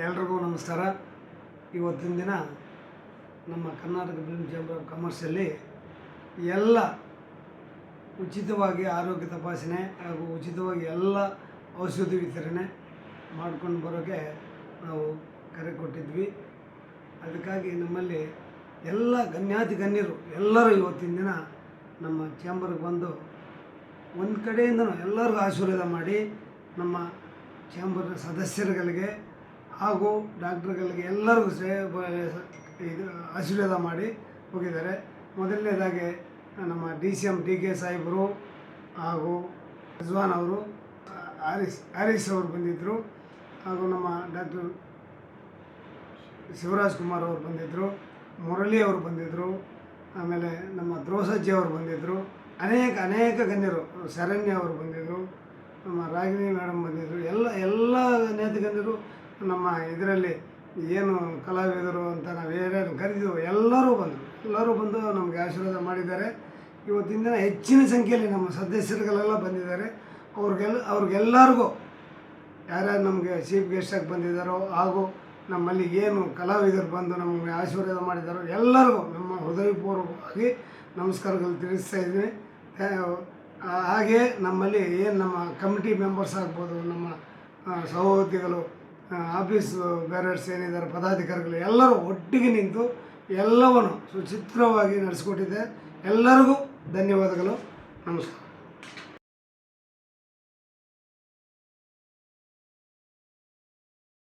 ಎಲ್ರಿಗೂ ನಮಸ್ಕಾರ. ಇವತ್ತಿನ ದಿನ ನಮ್ಮ ಕರ್ನಾಟಕ ಫಿಲ್ಮ್ ಚೇಂಬರ್ ಆಫ್ ಕಾಮರ್ಸಲ್ಲಿ ಎಲ್ಲ ಉಚಿತವಾಗಿ ಆರೋಗ್ಯ ತಪಾಸಣೆ ಹಾಗೂ ಉಚಿತವಾಗಿ ಎಲ್ಲ ಔಷಧಿ ವಿತರಣೆ ಮಾಡ್ಕೊಂಡು ಬರೋಕ್ಕೆ ನಾವು ಕರೆ ಕೊಟ್ಟಿದ್ವಿ. ಅದಕ್ಕಾಗಿ ನಮ್ಮಲ್ಲಿ ಎಲ್ಲ ಗಣ್ಯಾತಿ ಗಣ್ಯರು ಎಲ್ಲರೂ ಇವತ್ತಿನ ದಿನ ನಮ್ಮ ಚೇಂಬರ್ಗೆ ಬಂದು ಒಂದು ಕಡೆಯಿಂದನೂ ಎಲ್ಲರಿಗೂ ಆಶೀರ್ವಾದ ಮಾಡಿ ನಮ್ಮ ಚೇಂಬರ್ನ ಸದಸ್ಯರುಗಳಿಗೆ ಹಾಗೂ ಡಾಕ್ಟ್ರುಗಳಿಗೆ ಎಲ್ಲರಿಗೂ ಸೇ ಇದು, ಆಶೀರ್ವಾದ ಮಾಡಿ ಹೋಗಿದ್ದಾರೆ. ಮೊದಲನೇದಾಗಿ ನಮ್ಮ D C M D K ಸಾಹೇಬರು ಹಾಗೂ ರಿಜ್ವಾನ್ ಅವರು, ಆರಿಸ್ ಆರಿಸ್ ಅವರು ಬಂದಿದ್ದರು. ಹಾಗೂ ನಮ್ಮ ಡಾಕ್ಟರ್ ಶಿವರಾಜ್ ಕುಮಾರ್ ಅವರು ಬಂದಿದ್ದರು. ಮುರಳಿ ಅವರು ಬಂದಿದ್ದರು. ಆಮೇಲೆ ನಮ್ಮ ದ್ರೋಸಜ್ಜಿ ಅವರು ಬಂದಿದ್ದರು. ಅನೇಕ ಅನೇಕ ಗಣ್ಯರು, ಶರಣ್ಯ ಅವರು ಬಂದಿದ್ದರು. ನಮ್ಮ ರಾಗಿಣಿ ಮೇಡಮ್ ಬಂದಿದ್ದರು. ಎಲ್ಲ ಎಲ್ಲ ನೇತ ಗಣ್ಯರು ನಮ್ಮ ಇದರಲ್ಲಿ ಏನು ಕಲಾವಿದರು ಅಂತ ನಾವು ಏನೇನು ಕರೆದಿದ್ದೆವು ಎಲ್ಲರೂ ಬಂದರು. ಎಲ್ಲರೂ ಬಂದು ನಮಗೆ ಆಶೀರ್ವಾದ ಮಾಡಿದ್ದಾರೆ. ಇವತ್ತಿನ ದಿನ ಹೆಚ್ಚಿನ ಸಂಖ್ಯೆಯಲ್ಲಿ ನಮ್ಮ ಸದಸ್ಯರುಗಳೆಲ್ಲ ಬಂದಿದ್ದಾರೆ. ಅವ್ರಿಗೆಲ್ಲ, ಅವ್ರಿಗೆಲ್ಲರಿಗೂ ಯಾರ್ಯಾರು ನಮಗೆ ಚೀಫ್ ಗೆಸ್ಟಾಗಿ ಬಂದಿದ್ದಾರೋ ಹಾಗೂ ನಮ್ಮಲ್ಲಿ ಏನು ಕಲಾವಿದರು ಬಂದು ನಮಗೆ ಆಶೀರ್ವಾದ ಮಾಡಿದ್ದಾರೋ ಎಲ್ಲರಿಗೂ ನಮ್ಮ ಹೃದಯಪೂರ್ವಕವಾಗಿ ನಮಸ್ಕಾರಗಳು ತಿಳಿಸ್ತಾ ಇದ್ದೀನಿ ಹಾಗೇ ನಮ್ಮಲ್ಲಿ ಏನು ನಮ್ಮ ಕಮಿಟಿ ಮೆಂಬರ್ಸ್ ಆಗ್ಬೋದು, ನಮ್ಮ ಸಹೋದ್ಯೋಗಿಗಳು ಆಫೀಸ್ ಬ್ಯಾರರ್ಸ್ ಏನಿದ್ದಾರೆ ಪದಾಧಿಕಾರಿಗಳು ಎಲ್ಲರೂ ಒಟ್ಟಿಗೆ ನಿಂತು ಎಲ್ಲವನ್ನು ಸುಚಿತ್ರವಾಗಿ ನಡೆಸ್ಕೊಟ್ಟಿದೆ. ಎಲ್ಲರಿಗೂ ಧನ್ಯವಾದಗಳು. ನಮಸ್ಕಾರ.